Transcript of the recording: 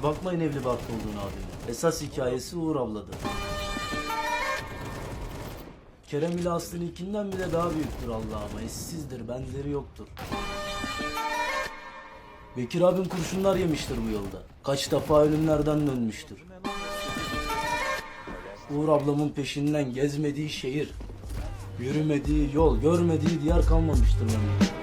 Siz bakmayın evli barklı olduğunu abime. Esas hikayesi Uğur abladır. Kerem ile Aslı'nınkinden bile daha büyüktür Allah'ıma. Eşsizdir, benzeri yoktur. Bekir abim kurşunlar yemiştir bu yolda. Kaç defa ölümlerden dönmüştür. Uğur ablamın peşinden gezmediği şehir, yürümediği yol, görmediği diyar kalmamıştır memlekette.